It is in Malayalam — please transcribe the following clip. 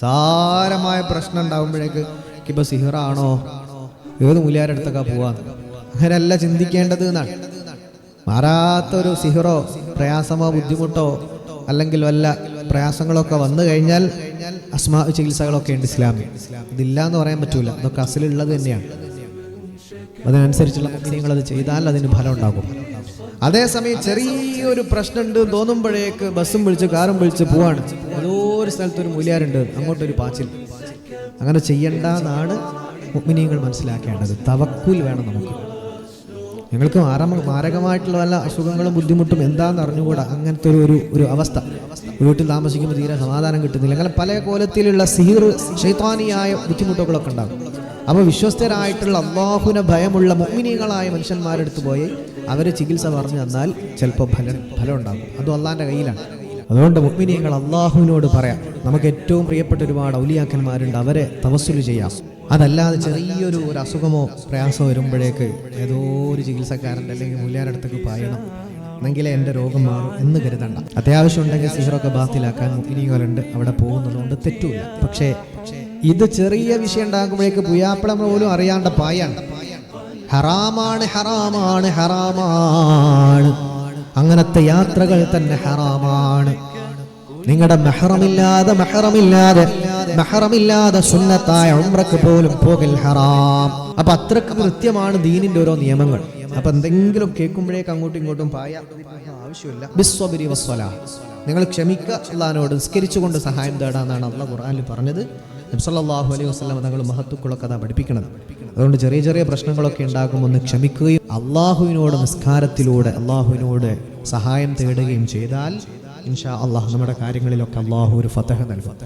സാരമായ പ്രശ്നം ഉണ്ടാകുമ്പോഴേക്ക് ഇപ്പൊ സിഹറാണോ? ഏത് മൂല്യാരടുത്തൊക്കെ പോവാ? അങ്ങനെയല്ല ചിന്തിക്കേണ്ടത് എന്നാണ്. മാറാത്തൊരു സിഹിറോ പ്രയാസമോ ബുദ്ധിമുട്ടോ അല്ലെങ്കിൽ വല്ല പ്രയാസങ്ങളൊക്കെ വന്നു കഴിഞ്ഞാൽ അസ്മാ ചികിത്സകളൊക്കെ ഉണ്ട് ഇസ്ലാമിൽ. ഇതില്ല എന്ന് പറയാൻ പറ്റൂല. ഇതൊക്കെ അസിലുള്ളത് തന്നെയാണ്. അതിനനുസരിച്ചുള്ള നിങ്ങൾ അത് ചെയ്താൽ അതിന് ഫലം ഉണ്ടാകും. അതേസമയം ചെറിയൊരു പ്രശ്നമുണ്ട് തോന്നുമ്പോഴേക്ക് ബസ്സും വിളിച്ച് കാറും വിളിച്ച് പോവാണ്. ഏതോ ഒരു സ്ഥലത്ത് ഒരു മൂല്യാരുണ്ട് അങ്ങോട്ടൊരു പാച്ചിൽ. അങ്ങനെ ചെയ്യണ്ട എന്നാണ് മുഗ്മിനിയങ്ങൾ മനസ്സിലാക്കേണ്ടത്. തവക്കുൽ വേണം നമുക്ക്. ഞങ്ങൾക്ക് മാരകമായിട്ടുള്ള വല്ല അസുഖങ്ങളും ബുദ്ധിമുട്ടും എന്താണെന്ന് അറിഞ്ഞുകൂടാ? അങ്ങനത്തെ ഒരു ഒരു അവസ്ഥ. വീട്ടിൽ താമസിക്കുമ്പോൾ തീരെ സമാധാനം കിട്ടുന്നില്ല. അങ്ങനെ പല കോലത്തിലുള്ള സീർ ശൈത്താനിയായ ബുദ്ധിമുട്ടുകളൊക്കെ ഉണ്ടാകും. അപ്പോൾ വിശ്വസ്തരായിട്ടുള്ള അള്ളാഹുവിനെ ഭയമുള്ള മുഗ്മിനികളായ മനുഷ്യന്മാരെടുത്ത് പോയി അവരെ ചികിത്സ പറഞ്ഞു തന്നാൽ ചിലപ്പോൾ ഫലം ഫലം ഉണ്ടാകും. അതും അള്ളാന്റെ കയ്യിലാണ്. അതുകൊണ്ട് മുഗ്മിനിയങ്ങൾ അള്ളാഹുവിനോട് പറയാം നമുക്ക് ഏറ്റവും പ്രിയപ്പെട്ട ഒരുപാട് ഔലിയാക്കന്മാരുണ്ട് അവരെ തവസ്സുൽ ചെയ്യാം. അതല്ലാതെ ചെറിയൊരു ഒരു അസുഖമോ പ്രയാസമോ വരുമ്പോഴേക്ക് ഏതോ ഒരു ചികിത്സക്കാരന്റെ അല്ലെങ്കിൽ മൂല്യാരടുത്തേക്ക് പായണം എന്നെങ്കിലേ എന്റെ രോഗം മാറും എന്ന് കരുതണ്ട. അത്യാവശ്യം ഉണ്ടെങ്കിൽ സിഹറൊക്കെ ബാത്തിലാക്കാൻ മുഗ്നികളുണ്ട് അവിടെ പോകുന്നതുകൊണ്ട് തെറ്റുമില്ല പക്ഷേ ഇത് ചെറിയ വിഷയം ഉണ്ടാകുമ്പോഴേക്ക് പുയാപ്പളം പോലും അറിയാണ്ട പായാണ്. ഹറാമാണ് ഹറാമാണ് ഹറാമാണ്. അങ്ങനത്തെ യാത്രകൾ തന്നെ ഹറാമാണ്. നിങ്ങളുടെ മെഹറമില്ലാതെ മെഹറമില്ലാതെ മെഹറമില്ലാതെ സുന്നത്തായ ഉംറക്ക് പോലും പോകൽ ഹറാം. അപ്പൊ അത്രയ്ക്ക് കൃത്യമാണ് ദീനിന്റെ ഓരോ നിയമങ്ങൾ. അപ്പൊ എന്തെങ്കിലും കേൾക്കുമ്പോഴേക്ക് അങ്ങോട്ടും ഇങ്ങോട്ടും പായ. ആവശ്യമില്ല. നിങ്ങൾ ക്ഷമിക്കുക അള്ളഹാനോട് നിസ്കരിച്ചുകൊണ്ട് സഹായം തേടാന്നാണ് അള്ള ഖുർആനിൽ പറഞ്ഞത്. നബ്സല്ലാഹു അലൈഹി വസ്ലം തങ്ങൾ മഹത്തുക്കളൊക്കെ അതാ പഠിപ്പിക്കണത്. അതുകൊണ്ട് ചെറിയ ചെറിയ പ്രശ്നങ്ങളൊക്കെ ഉണ്ടാകുമ്പോൾ ഒന്ന് ക്ഷമിക്കുകയും അള്ളാഹുവിനോട് നിസ്കാരത്തിലൂടെ അള്ളാഹുവിനോട് സഹായം തേടുകയും ചെയ്താൽ ഇൻഷാ അള്ളാഹ് നമ്മുടെ കാര്യങ്ങളിലൊക്കെ അള്ളാഹു ഒരു ഫതഹ നൽകും.